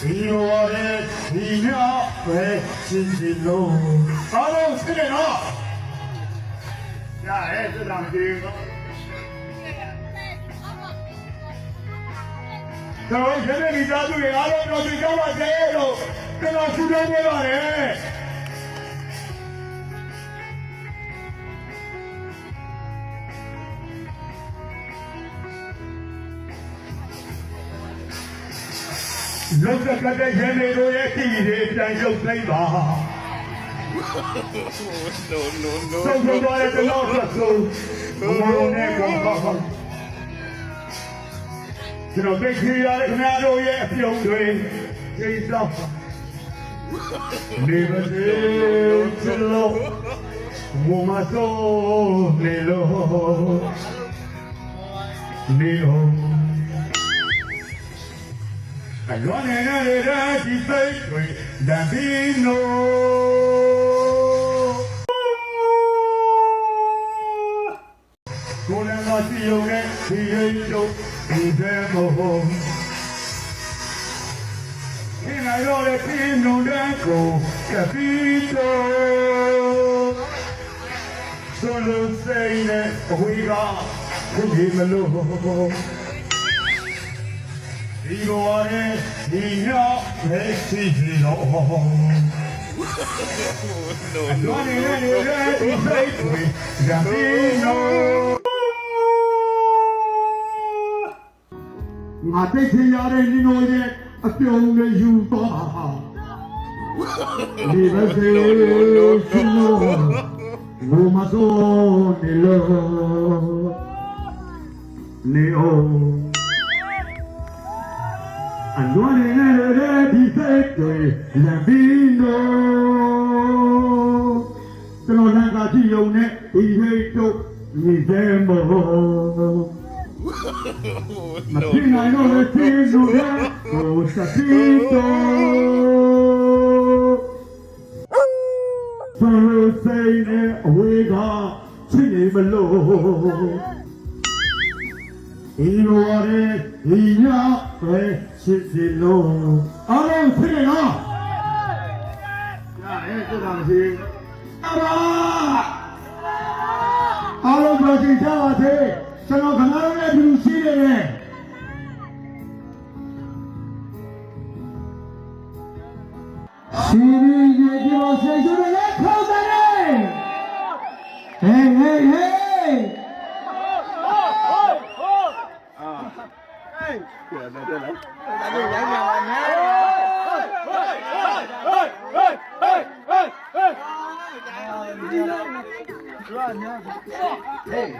ဒီရောရဲ့ဒီညပဲရှင်းရှင်းလို့အားလုံးသိတယ်နော်ညာရဲ့သက်တာမကြည့်ဘူးတော့ရတဲ့မိသားစုတွေအားလုံးတော့ဒီကောင်းပါစေလို့ကျွန်တော်ဆုတောင်းပေးပါတယ် လောက်ကကတဲ့ရင်းတွေတို့ရဲ့ခီးတွေတန်ရုပ်သိမ်းပါ no no no ဆုံးဆုံးသွားတဲ့တော့ဆက်ဆုံးဘုံဘုံနဲ့ကောင်းပါပါကျွန်တော်သိခရီးရတဲ့ခင်ဗျားတို့ရဲ့အပြုံးတွေကျေးဇူးပါနေပါစေချလို့ဝမတော်နေလို့နေအောင် အလွန်နေရတဲ့ဒီစိတ်တွေဒံဒီနိုကိုယ်လည်းမရှိုံနဲ့ဒီရင်တို့ဒီတဲ့မဟုတ် ဒီနိုင်တော့လေပြင်းနုံတဲ့ကိုကပီတိုဆိုလို့စိတ်နဲ့အဝေးကဒီမလို့ဒီလိုရဲဒီညပဲရှိစီတော့ no လွန်နေနေရဲဒီစိတ်တွေရံပြီးနော်ငါတိတ်ထရတဲ့ဒီလိုရဲ့အပြုံးနဲ့ယူသွားဒီဘက်စေရှင်လို့ဘုမစိုးနေလို့နေအောင် အလွန်နေနေတဲ့ဒီစိတ်တွေလမ်းပြီးတော့ကျွန်တော်လမ်းကကြည့်ုံနဲ့ဒီဟိတ်တို့ညီသေးမို့ ဒီလိုရတဲ့ဒီညပဲရှစ်စီလုံးအားလုံးသိတယ်နော်ရတယ်ကြည့်တာမရှိအရာအားလုံးပြောကြည့်ကြပါစေကျွန်တော်ခဏလေးနဲ့ဘူးရှိနေတယ်စီရီရေဒီယိုစတေးရှင်းနဲ့ခေါ်တယ်ဟေးဟေးဟေး Hey!